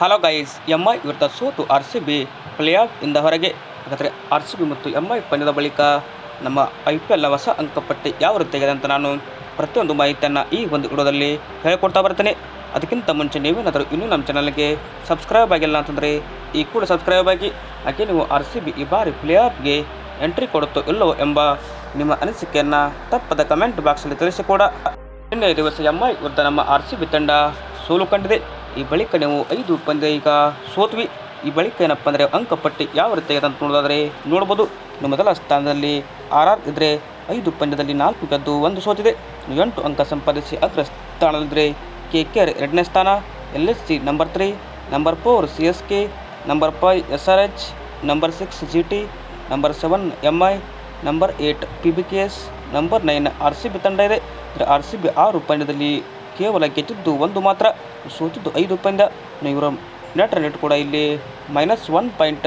Hello guys M I ವಿರುದ್ಧ ಸೋತು R C B playoff ಇಂದ ಹೊರಗೆ. ಹಾಗಾದರೆ ಆರ್ ಸಿ ಬಿ ಮತ್ತು ಎಂ ಐ ಪಂದ್ಯದ ಬಳಿಕ ನಮ್ಮ ಐ ಪಿ ಎಲ್ನ ಹೊಸ ಅಂಕಪಟ್ಟಿ ಯಾವ ರೀತಿಯಾಗಿದೆ ಅಂತ ನಾನು ಪ್ರತಿಯೊಂದು ಮಾಹಿತಿಯನ್ನು ಈ ಒಂದು ವಿಡಿಯೋದಲ್ಲಿ ಹೇಳಿಕೊಡ್ತಾ ಬರ್ತೇನೆ. ಅದಕ್ಕಿಂತ ಮುಂಚೆ ನೀವೇನಾದರೂ ಇನ್ನೂ ನಮ್ಮ ಚಾನಲ್ಗೆ ಸಬ್ಸ್ಕ್ರೈಬ್ ಆಗಿಲ್ಲ ಅಂತಂದರೆ ಈ ಕೂಡ ಸಬ್ಸ್ಕ್ರೈಬ್ ಆಗಿ, ಹಾಗೆ ನೀವು ಆರ್ ಸಿ ಬಿ ಈ ಬಾರಿ ಪ್ಲೇ ಆಫ್ಗೆ ಎಂಟ್ರಿ ಕೊಡುತ್ತೋ ಇಲ್ಲವೋ ಎಂಬ ನಿಮ್ಮ ಅನಿಸಿಕೆಯನ್ನು ತಪ್ಪದ ಕಮೆಂಟ್ ಬಾಕ್ಸಲ್ಲಿ ತಿಳಿಸಿ ಕೂಡ ನಿನ್ನೆ ದಿವಸ ಎಂ ಐ ವಿರುದ್ಧ ನಮ್ಮ ಆರ್ ಸಿ ಬಿ ತಂಡ ಸೋಲು ಕಂಡಿದೆ. ಈ ಬಳಿಕ ನಾವು ಐದು ಪಂದ್ಯ ಈಗ ಸೋತ್ವಿ. ಈ ಬಳಿಕ ಏನಪ್ಪ ಅಂದರೆ ಅಂಕಪಟ್ಟಿ ಯಾವ ರೀತಿ ಇದೆ ಅಂತ ನೋಡೋದಾದರೆ ನೋಡ್ಬೋದು. ನಮ್ಮ ಮೊದಲ ಸ್ಥಾನದಲ್ಲಿ ಆರ್ ಆರ್ ಇದ್ದರೆ ಐದು ಪಂದ್ಯದಲ್ಲಿ ನಾಲ್ಕು ಗೆದ್ದು ಒಂದು ಸೋತಿದೆ. ಎಂಟು ಅಂಕ ಸಂಪಾದಿಸಿ ಅಗ್ರ ಸ್ಥಾನದಲ್ಲಿದ್ದರೆ ಕೆ ಕೆ ಆರ್ ಎರಡನೇ ಸ್ಥಾನ, L S C number three, number four C S K, number five S R H, number six G T, number seven M I, number eight P B K S, number nine R C B ತಂಡ ಇದೆ. R C B ಆರು ಪಂದ್ಯದಲ್ಲಿ ಕೇವಲ ಗೆದ್ದಿದ್ದು ಒಂದು ಮಾತ್ರ. ಸೋತಿದ್ದು ಐದು ಪಂದ್ಯ. ಇವರ ನೆಟ್ ರೇಟ್ ಕೂಡ ಇಲ್ಲಿ minus one point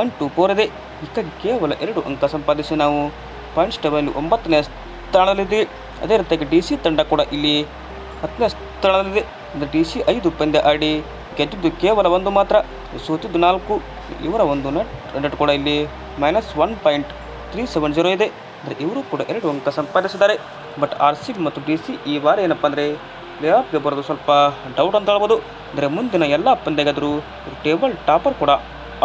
one two four ಇದೆ. ಹೀಗಾಗಿ ಕೇವಲ ಎರಡು ಅಂಕ ಸಂಪಾದಿಸಿ ನಾವು ಪಾಯಿಂಟ್ಸ್ ಟೇಬಲ್ ಒಂಬತ್ತನೇ ಸ್ಥಾನದಲ್ಲಿದೆ ಅದೇ ರೀತಿಯಾಗಿ ಡಿ ಸಿ ತಂಡ ಕೂಡ ಇಲ್ಲಿ ಹತ್ತನೇ ಸ್ಥಳದಲ್ಲಿದೆ ಅಂದರೆ ಡಿ ಸಿ ಐದು ಪಂದ್ಯ ಆಡಿ ಗೆದ್ದಿದ್ದು ಕೇವಲ ಒಂದು ಮಾತ್ರ. ಸೋತಿದ್ದು ನಾಲ್ಕು. ಇವರ ಒಂದು ನೆಟ್ ನೆಟ್ ಕೂಡ ಇಲ್ಲಿ minus one point three seven zero ಇದೆ. ಅಂದರೆ ಇವರು ಕೂಡ ಎರಡು ಅಂಕ ಸಂಪಾದಿಸಿದ್ದಾರೆ. ಬಟ್ ಆರ್ ಸಿ ಬಿ ಮತ್ತು ಡಿ ಸಿ ಈ ವಾರ ಏನಪ್ಪ ಅಂದರೆ ಪ್ಲೇ ಗೆ ಬರೋದು ಸ್ವಲ್ಪ ಡೌಟ್ ಅಂತ ಹೇಳ್ಬೋದು. ಅಂದರೆ ಮುಂದಿನ ಎಲ್ಲ ಪಂದ್ಯಗಾದರೂ ಟೇಬಲ್ ಟಾಪರ್ ಕೂಡ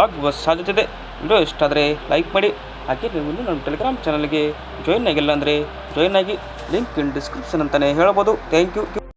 ಆಗುವ ಸಾಧ್ಯತೆ ಇದೆ. ವಿಡಿಯೋ ಇಷ್ಟ ಆದರೆ ಲೈಕ್ ಮಾಡಿ. ಹಾಗೆ ನೀವು ಇನ್ನೂ ನಮ್ಮ ಟೆಲಿಗ್ರಾಮ್ ಚಾನಲ್ಗೆ ಜಾಯಿನ್ ಆಗಿಲ್ಲ ಅಂದರೆ ಜಾಯಿನ್ ಆಗಿ ಲಿಂಕ್ ಇನ್ ಡಿಸ್ಕ್ರಿಪ್ಷನ್ ಅಂತಲೇ ಹೇಳ್ಬೋದು. Thank you